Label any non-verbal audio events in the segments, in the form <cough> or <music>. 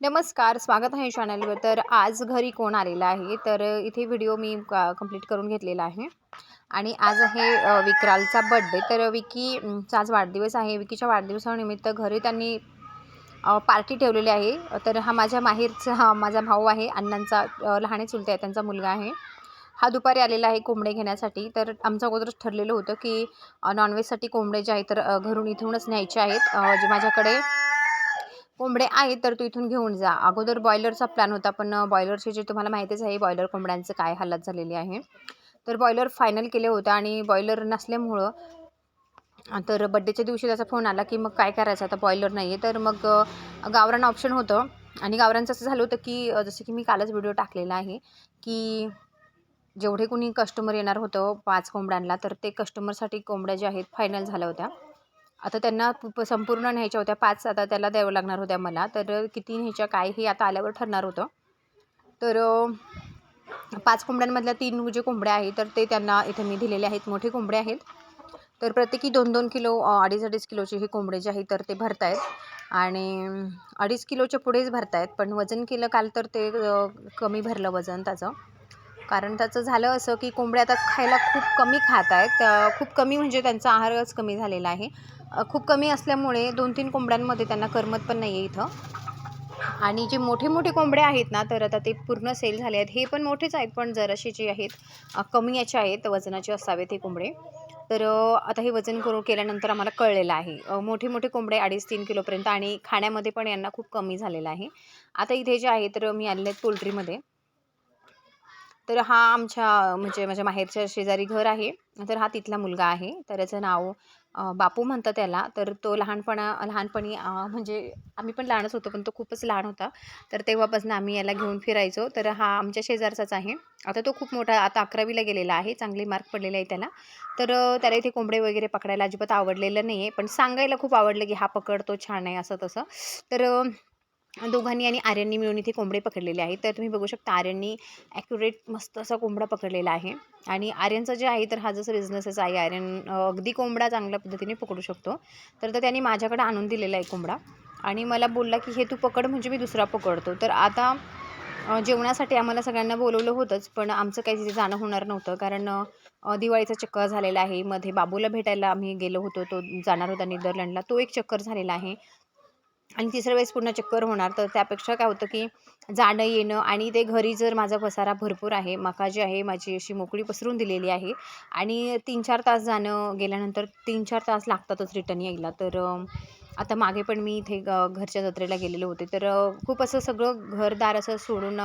नमस्कार स्वागत आहे चॅनलवर तर आज घरी कोण आलेला आहे? तर इथे व्हिडिओ मी कंप्लीट करून घेतलेला आहे. आणि आज आहे विक्रालचा बड्डे तर विकीचा आज वाढदिवस आहे. विकीच्या वाढदिवसानिमित्त घरी त्यांनी पार्टी ठेवलेली आहे. तर हा माझ्या माहेरचा हा माझा भाऊ आहे. अण्णांचा लहाने चुलते आहे. त्यांचा मुलगा आहे. हा दुपारी आलेला आहे कोंबडे घेण्यासाठी. तर आमचं अगोदरच ठरलेलं होतं की नॉनव्हेजसाठी कोंबडे जे आहेत तर घरून इथूनच न्यायचे आहेत. जे माझ्याकडे कोंबडे आहेत तर तू इथून घेऊन जा. अगोदर बॉयलरचा प्लॅन होता पण बॉयलरचे जे तुम्हाला माहितीच आहे बॉयलर कोंबड्यांचं काय हालत झालेली आहे. तर बॉयलर फायनल केले होतं आणि बॉयलर नसल्यामुळं तर बड्डेच्या दिवशी त्याचा फोन आला की मग काय करायचं? आता बॉयलर नाही आहे तर मग गावरान ऑप्शन होतं. आणि गावरांचं असं झालं होतं की जसं की मी कालच व्हिडिओ टाकलेला आहे की जेवढे कोणी कस्टमर येणार होतं पाच कोंबड्यांना तर ते कस्टमरसाठी कोंबड्या ज्या आहेत फायनल झाल्या होत्या. आता त्यांना प- संपूर्ण न्यायच्या होत्या पाच आता त्याला द्यावं लागणार होत्या मला. तर किती न्यायच्या काय हे आता आल्यावर ठरणार होतं. तर पाच कोंबड्यांमधल्या तीन जे कोंबड्या आहेत तर ते त्यांना इथे मी दिलेले आहेत. मोठे कोंबडे आहेत. तर प्रत्येकी दोन दोन किलो अडीच अडीच किलोचे हे कोंबडे जे आहेत तर ते भरतायत. आणि अडीच किलोच्या पुढेच भरतायत. पण वजन केलं काल तर ते कमी भरलं वजन त्याचं. कारण त्याचं झालं असं की कोंबड्या आता खायला खूप कमी खात आहेत खूप कमी म्हणजे त्यांचा आहारच कमी झालेला आहे. खूप कमी असल्यामुळे दोन तीन कोंबड्यांमध्ये त्यांना करमत पण नाही आहे इथं. आणि जे मोठे मोठे कोंबडे आहेत ना तर आता ते पूर्ण सेल झाले आहेत. हे पण मोठेच आहेत पण जराशी जे आहेत कमी याचे आहेत वजनाचे असावेत हे कोंबडे. तर आता हे वजन करून केल्यानंतर आम्हाला कळलेलं आहे. मोठे मोठे कोंबडे अडीच तीन किलोपर्यंत आणि खाण्यामध्ये पण यांना खूप कमी झालेलं आहे. आता इथे जे आहे तर मी आलेले आहेत पोल्ट्रीमध्ये. तर हा आमच्या म्हणजे माझ्या माहेरच्या शेजारी घर आहे. तर हा तिथला मुलगा आहे. त्याचं नाव बापू म्हणतात त्याला. तर तो लहानपणा लहानपणी म्हणजे आम्ही पण लहानच होतो पण तो खूपच लहान होता. तर तेव्हापासून आम्ही याला घेऊन फिरायचो. तर हा आमच्या शेजारचाच आहे. आता तो खूप मोठा आता अकरावीला गेलेला आहे. चांगले मार्क पडलेले आहे त्याला. तर त्याला इथे कोंबडे वगैरे पकडायला अजिबात आवडलेलं नाही आहे पण सांगायला खूप आवडलं की हा पकडतो छान आहे असं तसं तर दोघांनी आणि आर्यांनी मिळून इथे कोंबडे पकडलेले आहेत. तर तुम्ही बघू शकता आर्यांनी ॲक्युरेट मस्त असा कोंबडा पकडलेला आहे. आणि आर्यनचं जे आहे तर हा जसं बिझनेसच आहे आर्यन अगदी कोंबडा चांगल्या पद्धतीने पकडू शकतो. तर तर त्यांनी माझ्याकडे आणून दिलेला आहे कोंबडा. आणि मला बोलला की हे तू पकड म्हणजे मी दुसरा पकडतो. तर आता जेवणासाठी आम्हाला सगळ्यांना बोलवलं होतंच पण आमचं काही तिथे जाणं होणार नव्हतं. कारण दिवाळीचा चक्कर झालेला आहे. मध्ये बाबूला भेटायला आम्ही गेलो होतो. तो जाणार होता नेदरलँडला. तो एक चक्कर झालेला आहे. आणि तिसऱ्या वेळेस पुन्हा चक्कर होणार. तर त्यापेक्षा काय होतं की जाणं येणं आणि ते घरी जर माझा पसारा भरपूर आहे मका जी आहे माझी अशी मोकळी पसरून दिलेली आहे आणि तीन चार तास जाणं गेल्यानंतर तीन चार तास लागतातच रिटर्न यायला. तर आता मागे पण मी इथे ग घरच्या जत्रेला गेलेले होते. तर खूप असं सगळं घरदार असं सोडून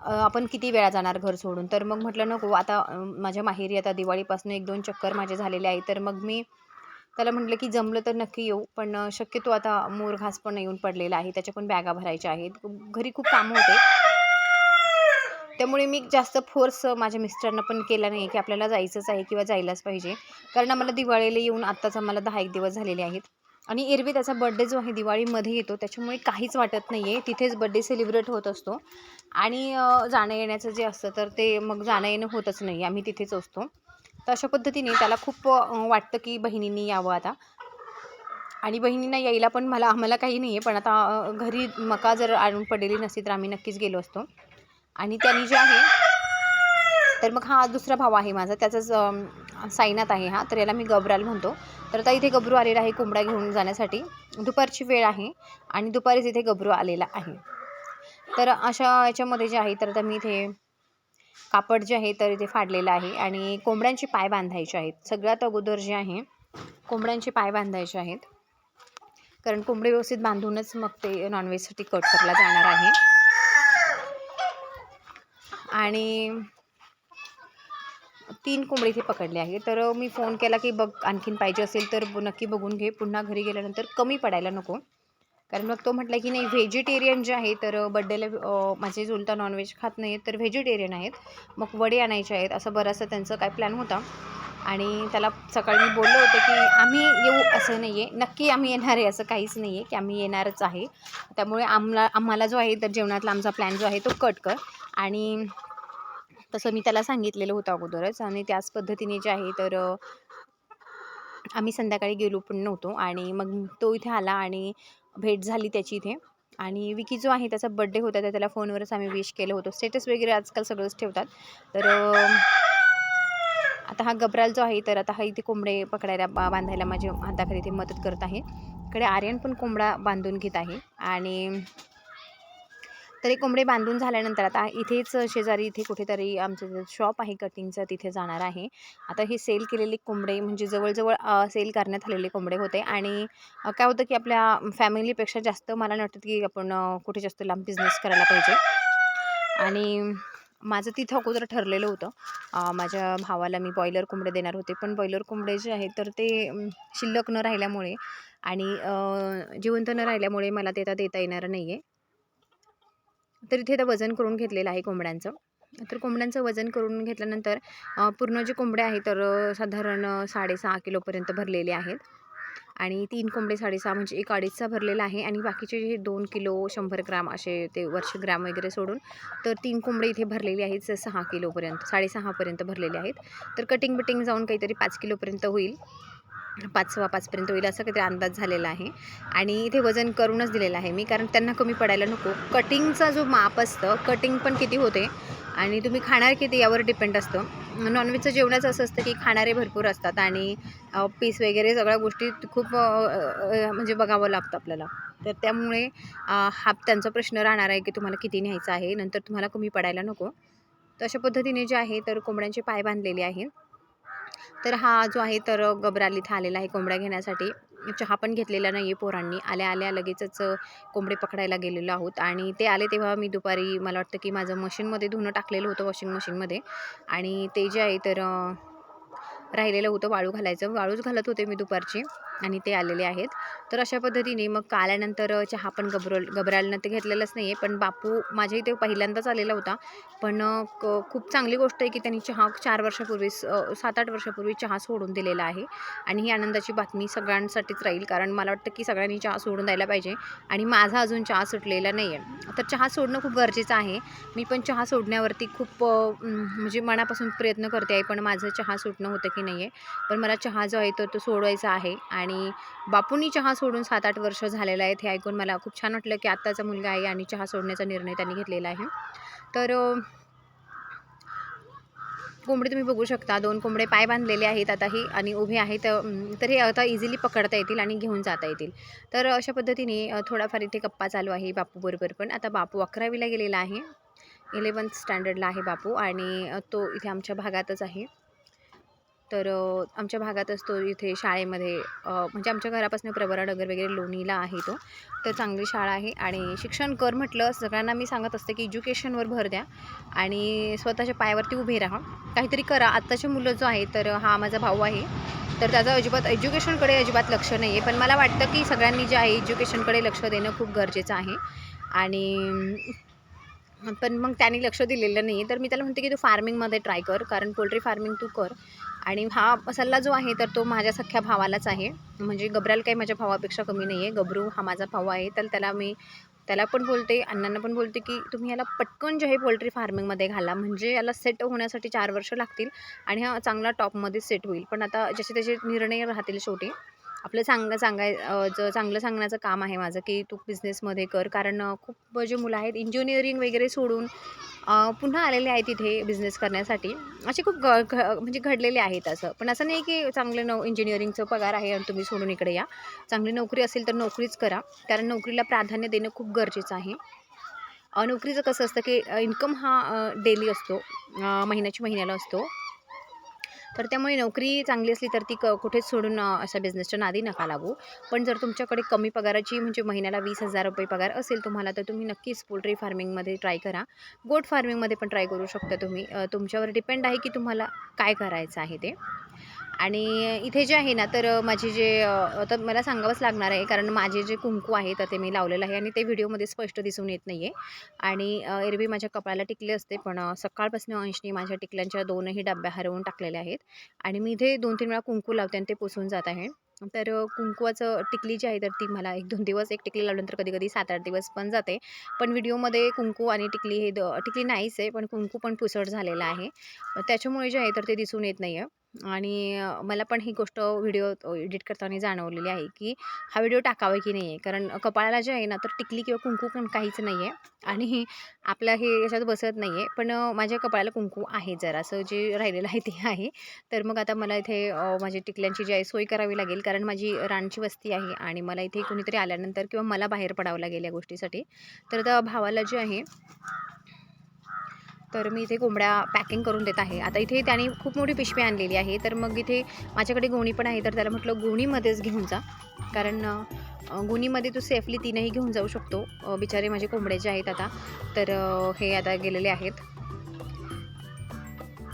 आपण किती वेळा जाणार घर सोडून? तर मग म्हटलं नको आता माझ्या माहेरी आता दिवाळीपासून एक दोन चक्कर माझे झालेले आहे तर मग मी त्याला म्हटलं की जमलं तर नक्की येऊ पण शक्यतो आता मोर घास पण येऊन पडलेला आहे. त्याच्या पण बॅगा भरायच्या आहेत. घरी खूप कामं होते. त्यामुळे मी जास्त फोर्स माझ्या मिस्टरांना पण केला नाही की आपल्याला जायचंच आहे किंवा जायलाच पाहिजे. कारण आम्हाला दिवाळीला येऊन आत्ताच आम्हाला दहा एक दिवस झालेले आहेत. आणि एरवी त्याचा बड्डे जो आहे दिवाळीमध्ये येतो त्याच्यामुळे काहीच वाटत नाही आहे तिथेच बड्डे सेलिब्रेट होत असतो. आणि जाणं येण्याचं जे असतं तर ते मग जाणं येणं होतच नाही. आम्ही तिथेच असतो. तर अशा पद्धतीने त्याला खूप वाटतं की बहिणींनी यावं आता. आणि बहिणींना यायला पण मला आम्हाला काही नाही आहे पण आता घरी मका जर आणून पडलेली नसती तर आम्ही नक्कीच गेलो असतो. आणि त्यांनी जे आहे तर मग हा दुसरा भाव आहे माझा त्याचाच अम, साईनाथ आहे हा तर याला मी गबराल म्हणतो. तर आता इथे गबरू आलेला आहे कोंबडा घेऊन जाण्यासाठी. दुपारची वेळ आहे आणि दुपारीच इथे गबरू आलेला आहे. तर अशा याच्यामध्ये जे आहे तर आता मी इथे कापड जे आहे तर इथे फाडलेलं आहे आणि कोंबड्यांचे पाय बांधायचे आहेत. सगळ्यात अगोदर जे आहे कोंबड्यांचे पाय बांधायचे आहेत. कारण कोंबडी व्यवस्थित बांधूनच मग ते नॉनव्हेजसाठी कट करला जाणार आहे. आणि तीन कोंबडी इथे पकडले आहे तर मी फोन केला की बघ आणखीन पाहिजे असेल तर नक्की बघून घे. पुन्हा घरी गेल्यानंतर कमी पडायला नको. कारण मग तो म्हटला की नाही व्हेजिटेरियन जे आहे तर बड्डेला माझे जुलता नॉनव्हेज खात नाही तर व्हेजिटेरियन आहेत. मग वडे आणायचे आहेत असं बराचसा त्यांचं काय प्लॅन होता. आणि त्याला सकाळी मी बोलले होते की आम्ही येऊ असं नाही आहे नक्की आम्ही येणार आहे असं काहीच नाही आहे की आम्ही येणारच आहे. त्यामुळे आम्हाला आम्हाला जो आहे तर जेवणातला आमचा प्लॅन जो आहे तो कट कर. आणि तसं मी त्याला सांगितलेलं होतं अगोदरच. आणि त्याच पद्धतीने जे आहे तर आम्ही संध्याकाळी गेलो पण नव्हतो. आणि मग तो इथे आला आणि भेट झाली त्याची इथे. आणि विकी जो आहे त्याचा बड्डे होता तर त्याला फोनवरच आम्ही विश केलं होतं. स्टेटस वगैरे आजकाल सगळंच ठेवतात. तर आता हा गबराल जो आहे तर आता हा इथे कोंबडे पकडायला बा बांधायला माझ्या हाताखाली इथे मदत करत आहे. इकडे आर्यन पण कोंबडा बांधून घेत आहे. आणि तरी कोंबडे बांधून झाल्यानंतर आता इथेच शेजारी इथे कुठेतरी आमचं शॉप आहे कटिंगचं तिथे जाणार आहे. आता हे सेल केलेले कोंबडे म्हणजे जवळजवळ सेल करण्यात आलेले कोंबडे होते आणि काय होतं की आपल्या फॅमिलीपेक्षा जास्त मला वाटतं की आपण कुठे जास्त लांब बिझनेस करायला पाहिजे. आणि माझं तिथं अगोदर ठरलेलं होतं. माझ्या भावाला मी बॉयलर कोंबडे देणार होते. पण बॉयलर कोंबडे जे आहेत तर ते शिल्लक न राहिल्यामुळे आणि जिवंत न राहिल्यामुळे मला ते आता देता येणार नाही आहे तर इथे आता वजन करून घेतलेलं आहे कोंबड्यांचं. तर कोंबड्यांचं वजन करून घेतल्यानंतर पूर्ण जे कोंबडे आहेत तर साधारण साडेसहा किलोपर्यंत भरलेले आहेत. आणि तीन कोंबडे साडेसहा म्हणजे एक अडीचचा भरलेला आहे. आणि बाकीचे जे दोन किलो शंभर ग्राम असे ते वर्ष ग्राम वगैरे सोडून तर तीन कोंबडे इथे भरलेले आहेत स- सहा किलोपर्यंत साडेसहापर्यंत भरलेले आहेत. तर कटिंग बिटिंग जाऊन काहीतरी पाच किलोपर्यंत होईल. पाच सव्वा पाचपर्यंत होईल असं काहीतरी अंदाज झालेला आहे. आणि इथे वजन करूनच दिलेलं आहे मी कारण त्यांना कमी पडायला नको. कटिंगचा जो माप असतं कटिंग पण किती होते आणि तुम्ही खाणार किती यावर डिपेंड असतं. नॉनव्हेजचं जेवणाचं असं असतं की खाणारे भरपूर असतात आणि पीस वगैरे सगळ्या गोष्टी खूप म्हणजे बघावं लागतं आपल्याला. तर त्यामुळे हा त्यांचा प्रश्न राहणार आहे की तुम्हाला किती न्यायचं आहे. नंतर तुम्हाला कमी पडायला नको. तर अशा पद्धतीने जे आहे तर कोंबड्यांचे पाय बांधलेले आहेत. तर हा जो आहे तर गबरालीत इथं आलेला आहे कोंबड्या घेण्यासाठी. चहा पण घेतलेला नाही आहे पोरांनी. आल्या आल्या लगेचच कोंबडे पकडायला गेलेलो आहोत. आणि ते आले तेव्हा मी दुपारी मला वाटतं की माझं मशीनमध्ये धुणं टाकलेलं होतं वॉशिंग मशीनमध्ये. आणि ते जे आहे तर राहिलेलं होतं वाळू घालायचं. वाळूच घालत होते मी दुपारची आणि ते आलेले आहेत. तर अशा पद्धतीने मग आल्यानंतर चहा पण घबरल घबरायला ते घेतलेलंच नाही आहे पण बापू माझ्या इथे पहिल्यांदाच आलेला होता. पण क खूप चांगली गोष्ट आहे की त्यांनी चहा चार वर्षापूर्वी सात आठ वर्षापूर्वी चहा सोडून दिलेला आहे. आणि ही आनंदाची बातमी सगळ्यांसाठीच राहील. कारण मला वाटतं की सगळ्यांनी चहा सोडून द्यायला पाहिजे. आणि माझा अजून चहा सुटलेला नाही आहे तर चहा सोडणं खूप गरजेचं आहे. मी पण चहा सोडण्यावरती खूप म्हणजे मनापासून प्रयत्न करते आहे पण माझं चहा सुटणं होतं की नाही आहे पण मला चहा जो आहे तो तो सोडवायचा आहे. आणि बापूंनी चहा सोडून सात आठ वर्ष झालेलं आहेत हे ऐकून मला खूप छान वाटलं की आत्ताचा मुलगा आहे आणि चहा सोडण्याचा निर्णय त्यांनी घेतलेला आहे. तर कोंबडी कोंबडे तुम्ही बघू शकता. दोन कोंबडे पाय बांधलेले आहेत आता ही आणि उभे आहेत. तर हे आता इझिली पकडता येतील आणि घेऊन जाता येतील. तर अशा पद्धतीने थोडाफार इथे गप्पा चालू आहे बापू बरोबर पण. आता बापू अकरावीला गेलेला आहे. इलेवन्थ स्टँडर्डला आहे बापू आणि तो इथे आमच्या भागातच आहे. तर आमच्या भागात असतो इथे शाळेमध्ये म्हणजे आमच्या घरापासून प्रवरानगर वगैरे लोणीला आहे तो. तर चांगली शाळा आहे आणि शिक्षण कर म्हटलं सगळ्यांना मी सांगत असते की एज्युकेशनवर भर द्या आणि स्वतःच्या पायावरती उभे राहा. काहीतरी करा. आत्ताचे मुलं जो आहे तर हा माझा भाऊ आहे. तर त्याचं अजिबात एज्युकेशनकडे अजिबात लक्ष नाही आहे पण मला वाटतं की सगळ्यांनी जे आहे एज्युकेशनकडे लक्ष देणं खूप गरजेचं आहे. आणि पण मग त्याने लक्ष दिलेलं नाही. आहे तर मी त्याला म्हणते की तू फार्मिंगमध्ये ट्राय कर कारण पोल्ट्री फार्मिंग तू कर. आणि हा सल्ला जो आहे तर तो माझ्या सख्या भावालाच आहे. म्हणजे गबराल काही माझ्या भावापेक्षा कमी नाही आहे गबरू हा माझा भाऊ आहे. तर त्याला मी त्याला पण बोलते अण्णांना पण बोलते की तुम्ही याला पटकन जे आहे पोल्ट्री फार्मिंगमध्ये घाला. म्हणजे याला सेट होण्यासाठी चार वर्ष लागतील आणि हा चांगला टॉपमध्ये सेट होईल. पण आता जसे त्याचे निर्णय राहतील शेवटी आपलं चांगलं सांगाय अ, चांगलं सांगण्याचं काम आहे माझं की तू बिझनेसमध्ये कर. कारण खूप जे मुलं आहेत इंजिनिअरिंग वगैरे सोडून पुन्हा आलेले आहेत तिथे बिझनेस करण्यासाठी. असे खूप ग घ म्हणजे घडलेले आहेत असं. पण असं नाही की चांगलं नव इंजिनिअरिंगचं पगार आहे आणि तुम्ही सोडून इकडे या. चांगली नोकरी असेल तर नोकरीच करा. कारण नोकरीला प्राधान्य देणं खूप गरजेचं आहे. नोकरीचं कसं असतं की इन्कम हा डेली असतो. महिन्याच्या महिन्याला असतो. तर त्यामुळे नोकरी चांगली असली तर ती क कुठेच सोडून अशा बिझनेसच्या नादी नका लागू. पण जर तुमच्याकडे कमी पगाराची म्हणजे महिन्याला वीस हजार रुपये पगार असेल तुम्हाला तर तुम्ही नक्कीच पोल्ट्री फार्मिंगमध्ये ट्राय करा. गोट फार्मिंगमध्ये पण ट्राय करू शकता तुम्ही. तुमच्यावर डिपेंड आहे की तुम्हाला काय करायचं आहे ते. आणि इथे जे आहे ना तर माझे जे तर मला सांगावंच लागणार आहे कारण माझे जे कुंकू आहे तर ते मी लावलेलं आहे आणि ते व्हिडिओमध्ये स्पष्ट दिसून येत नाही आहे आणि एरवी माझ्या कपाळाला टिकले असते पण सकाळपासून अंशनी माझ्या टिकल्यांच्या दोनही डब्या हरवून टाकलेल्या आहेत. आणि मी इथे दोन तीन वेळा कुंकू लावते आणि ते पुसून जात आहे. तर कुंकवाचं टिकली जी आहे तर ती मला एक दोन दिवस एक टिकली लावल्यानंतर कधी कधी सात आठ दिवस पण जाते. पण व्हिडिओमध्ये कुंकू आणि टिकली हे द टिकली नाहीच आहे पण कुंकू पण पुसट झालेला आहे. त्याच्यामुळे जे आहे तर ते दिसून येत नाही आहे आणि अ, मला पण ही गोष्ट व्हिडिओ एडिट करताना जाणवलेली आहे की हा व्हिडिओ टाकावा की नाही आहे कारण कपाळाला जे आहे ना तर टिकली किंवा कुंकू पण काहीच नाही आहे आणि आपलं हे याच्यात बसत नाही आहे पण अ, माझ्या कपाळाला कुंकू आहे जरासं जे राहिलेलं आहे ते आहे. तर मग आता मला इथे अ, माझी टिकल्यांची जी आहे सोय करावी लागेल. कारण माझी रानची वस्ती आहे आणि मला इथे कुणीतरी आल्यानंतर किंवा मला बाहेर पडावं लागेल या गोष्टीसाठी. तर आता भावाला जे आहे तर मी इथे कोंबड्या पॅकिंग करून देत आहे. आता इथे त्याने खूप मोठी पिशवी आणलेली आहे. तर मग इथे माझ्याकडे गोणी पण आहे. तर त्याला म्हटलं गोणीमध्येच घेऊन जा. कारण गुणीमध्ये तू सेफली तीनही घेऊन जाऊ शकतो. बिचारे माझे कोंबडे जे आहेत आता. तर हे आता गेलेले आहेत.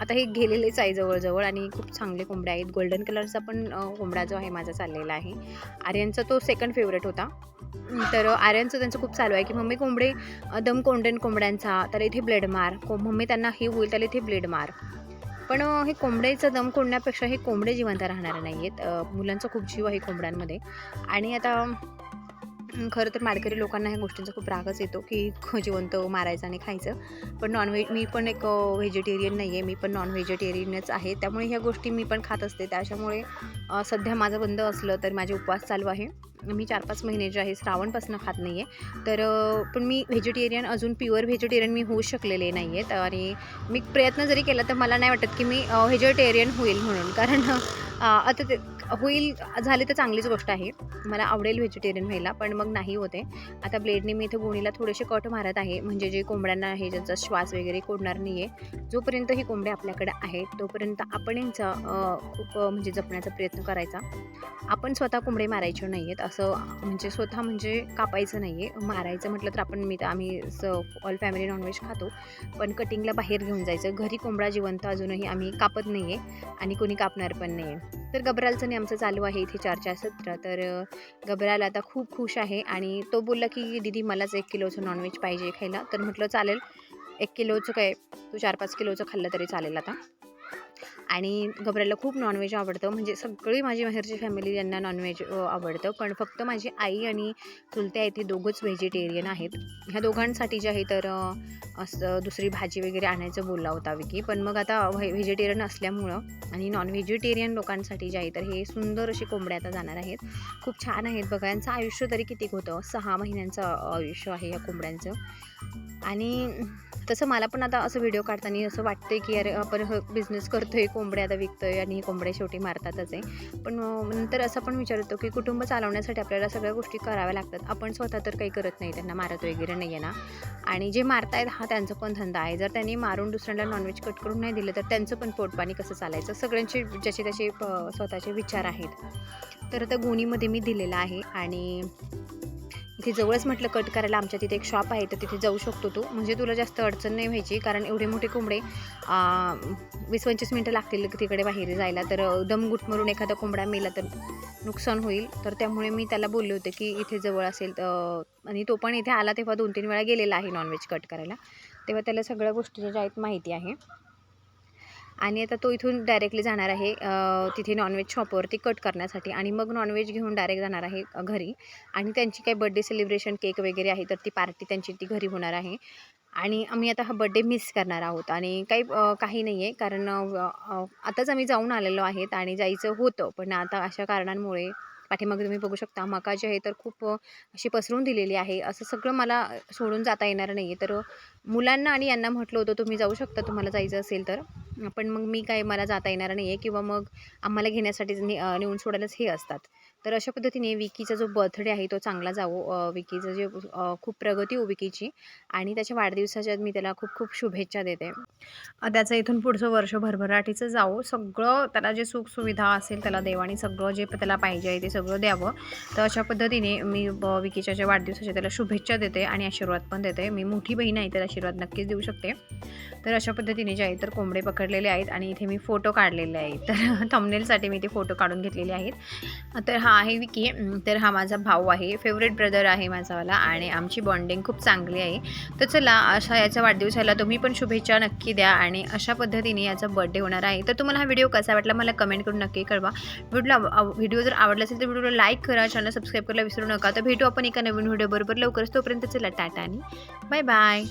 आता हे गेलेलेच आहे जवळजवळ आणि खूप चांगले कोंबड्या आहेत. गोल्डन कलरचा पण कोंबडा जो आहे माझा चाललेला आहे. आर्यांचा तो सेकंड फेवरेट होता. तर आर्यांचं त्यांचं खूप चालू आहे की मम्मी कोंबडे दम कोंडन कोंबड्यांचा तर इथे ब्लेड मार. को मम्मी त्यांना हे होईल त्याला इथे ब्लेड मार. पण हे कोंबड्याचं दम कोंडण्यापेक्षा हे कोंबडे जिवंत राहणार नाही आहेत मुलांचा खूप जीव आहे कोंबड्यांमध्ये. आणि आता खरं तर माडकरी लोकांना ह्या गोष्टींचा खूप रागच येतो की <laughs> जिवंत मारायचं आणि खायचं. पण नॉनव्हेज मी पण एक व्हेजिटेरियन नाही आहे मी पण नॉन व्हेजिटेरियनच आहे. त्यामुळे ह्या गोष्टी मी पण खात असते. त्याच्यामुळे सध्या माझं बंद असलं तर माझे उपवास चालू आहे. मी चार पाच महिने जे आहे श्रावणपासून खात नाही आहे तर पण मी व्हेजिटेरियन अजून प्युअर व्हेजिटेरियन मी होऊ शकलेले नाही आहेत आणि मी प्रयत्न जरी केला तर मला नाही वाटत की मी व्हेजिटेरियन होईल म्हणून. कारण आता ते होईल झाले तर चांगलीच गोष्ट आहे. मला आवडेल व्हेजिटेरियन व्हायला पण मग नाही होते आता ब्लेडने मी इथे गोणीला थोडेसे कट मारत आहे. म्हणजे जे कोंबड्यांना आहे ज्यांचा श्वास वगैरे कोडणार नाही आहे जोपर्यंत ही कोंबडे आपल्याकडे आहेत तोपर्यंत आपण यांचा खूप म्हणजे जपण्याचा प्रयत्न करायचा. आपण स्वतः कोंबडे मारायचे नाही आहेत असं म्हणजे स्वतः म्हणजे कापायचं नाही आहे मारायचं म्हटलं तर आपण मी तर आम्ही ऑल फॅमिली नॉनव्हेज खातो. पण कटिंगला बाहेर घेऊन जायचं. घरी कोंबडा जिवंत अजूनही आम्ही कापत नाही आहे आणि कोणी कापणार पण नाही आहे तर गबरालचं नाही आमचं चालू आहे इथे चर्चासत्र तर गबराला आता खूप खुश आहे आणि तो बोलला की दीदी मलाच एक किलोचं नॉनव्हेज पाहिजे खायला. तर म्हटलं चालेल. एक किलोचं काय तू चार पाच किलोचं खाल्लं तरी चालेल आता. आणि गबऱ्याला खूप नॉनव्हेज आवडतं. म्हणजे सगळी माझी बाहेरची फॅमिली यांना नॉनव्हेज आवडतं. पण फक्त माझी आई आणि चुलते आहेत ते दोघंच व्हेजिटेरियन आहेत. ह्या दोघांसाठी जे आहे तर असं दुसरी भाजी वगैरे आणायचं बोलला होता विकी. पण मग आता व्हे व्हेजिटेरियन असल्यामुळं आणि नॉन व्हेजिटेरियन लोकांसाठी जे आहे तर हे सुंदर अशी कोंबड्या आता जाणार आहेत. खूप छान आहेत बघा. यांचं आयुष्य तरी किती होतं? सहा महिन्यांचं आयुष्य आहे या कोंबड्यांचं. आणि तसं मला पण आता असं व्हिडिओ काढताना असं वाटतंय की अरे आपण बिझनेस करतोय कोंबड्या आता विकतोय आणि ही कोंबड्या शेवटी मारतातच आहे. पण नंतर असं पण विचार की कुटुंब चालवण्यासाठी आपल्याला सगळ्या गोष्टी कराव्या लागतात. आपण स्वतः तर काही करत नाही त्यांना मारत वगैरे नाही आहे ना. आणि जे मारतायत हा त्यांचा पण धंदा आहे. जर त्यांनी मारून दुसऱ्यांना नॉनव्हेज कट करून नाही दिलं तर त्यांचं पण पोटपाणी कसं चालायचं? सगळ्यांचे ज्याचे त्याचे स्वतःचे विचार आहेत. तर आता गोणीमध्ये मी दिलेला आहे आणि इथे जवळच म्हटलं कट करायला आमच्या तिथे एक शॉप आहे तर तिथे जाऊ शकतो तू. म्हणजे तुला जास्त अडचण नाही व्हायची कारण एवढे मोठे कोंबडे वीस पंचवीस मिनटं लागतील तिकडे बाहेर जायला. तर दम गुटमरून एखादा कोंबडा मेला तर नुकसान होईल. तर त्यामुळे मी त्याला बोलले होते की इथे जवळ असेल तर आणि तो पण इथे आला तेव्हा दोन तीन वेळा गेलेला आहे नॉनव्हेज कट करायला. तेव्हा त्याला सगळ्या गोष्टी ज्या आहेत माहिती आहे. आणि आता तो इथून डायरेक्टली जाणार आहे तिथे नॉनव्हेज शॉपवरती कट करण्यासाठी. आणि मग नॉनव्हेज घेऊन डायरेक्ट जाणार आहे घरी. आणि त्यांची काही बड्डे सेलिब्रेशन केक वगैरे आहे तर ती पार्टी त्यांची ती घरी होणार आहे. आणि आम्ही आता हा बड्डे मिस करणार आहोत. आणि काही काही नाही आहे कारण आताच आम्ही जाऊन आलेलो आहेत आणि जायचं होतं. पण आता अशा कारणांमुळे पाठीमागे तुम्ही बघू शकता मका जी आहे तर खूप अशी पसरून दिलेली आहे. असं सगळं मला सोडून जाता येणार नाही आहे तर मुलांना आणि यांना म्हटलं होतं तुम्ही जाऊ शकता तुम्हाला जायचं असेल तर. पण मग मी काय मला जाता येणार नाही आहे किंवा मग आम्हाला घेण्यासाठीच ने नेऊन सोडायलाच हे असतात. तर अशा पद्धतीने विकीचा जो बर्थडे आहे तो चांगला जावो विकीचं जे खूप प्रगती हो विकीची आणि त्याच्या वाढदिवसाच्या मी त्याला खूप खूप शुभेच्छा देते. त्याचं इथून पुढचं वर्ष भरभराटीचं जावो. सगळं त्याला जे सुखसुविधा असेल त्याला देवाने सगळं जे त्याला पाहिजे आहे ते सगळं द्यावं. तर अशा पद्धतीने मी ब- विकीच्या ज्या वाढदिवसाच्या त्याला शुभेच्छा देते आणि आशीर्वाद पण देते. मी मोठी बहीण आहे तर आशीर्वाद नक्कीच देऊ शकते. तर अशा पद्धतीने जे आहे तर कोंबडे पकडलेले आहेत आणि इथे मी फोटो काढलेले आहेत. तर <laughs> थंबनेलसाठी मी ते फोटो काढून घेतलेले आहेत. तर हा आहे विकी तर हा माझा भाऊ आहे फेवरेट ब्रदर आहे माझावाला आणि आमची बॉन्डिंग खूप चांगली आहे. तर चला अशा याचा वाढदिवसाला तुम्ही पण शुभेच्छा नक्की द्या आणि अशा पद्धतीने याचा बर्थडे होणार आहे. तर तुम्हाला हा व्हिडिओ कसा वाटला मला कमेंट करून नक्की कळवा. व्हिडिओला व्हिडिओ जर आवडला असेल तर व्हिडिओला लाईक करा चॅनल सबस्क्राईब करायला विसरू नका. तर भेटू आपण एका नवीन व्हिडिओ बरोबर लवकरच. तोपर्यंत चला टाटा आणि बाय बाय